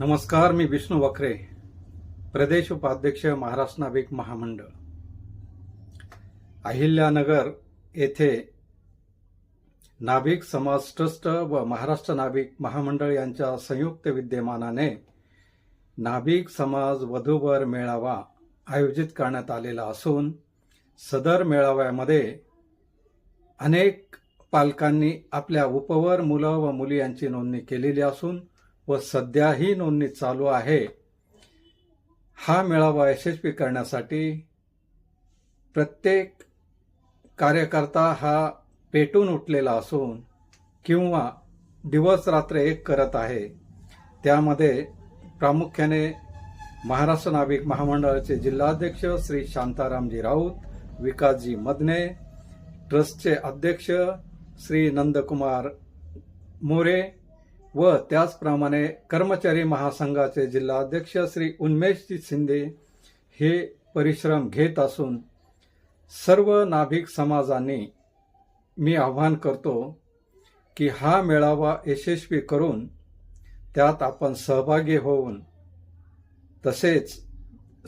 नमस्कार मी विष्णू वखरे प्रदेश उपाध्यक्ष महाराष्ट्र नाभिक महामंडळ. अहिल्यानगर येथे नाभिक समाज ट्रस्ट व महाराष्ट्र नाभिक महामंडळ यांच्या संयुक्त विद्यमानाने नाभिक समाज वधूवर मेळावा आयोजित करण्यात आलेला असून सदर मेळाव्यामध्ये अनेक पालकांनी आपल्या उपवर मुलं व मुली यांची नोंदणी केलेली असून व सध्याही नोंदणी चालू आहे. हा मेळावा यशस्वी करण्यासाठी प्रत्येक कार्यकर्ता हा पेटून उठलेला असून किंवा दिवस रात्र एक करत आहे. त्यामध्ये प्रामुख्याने महाराष्ट्र नाविक महामंडळाचे जिल्हाध्यक्ष श्री शांतारामजी राऊत विकासजी मदने ट्रस्टचे अध्यक्ष श्री नंदकुमार मोरे व त्याचप्रमाणे कर्मचारी महासंघाचे जिल्हाध्यक्ष श्री उन्मेशजी शिंदे हे परिश्रम घेत असून सर्व नाभिक समाजाने मी आव्हान करतो की हा मेळावा यशस्वी करून त्यात आपण सहभागी होऊन तसेच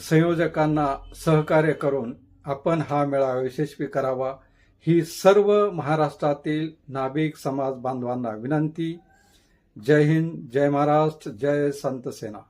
संयोजकांना सहकार्य करून आपण हा मेळावा यशस्वी करावा. ही सर्व महाराष्ट्रातील नाभिक समाज बांधवांना विनंती. जय हिंद जय महाराष्ट्र जय संत सेना।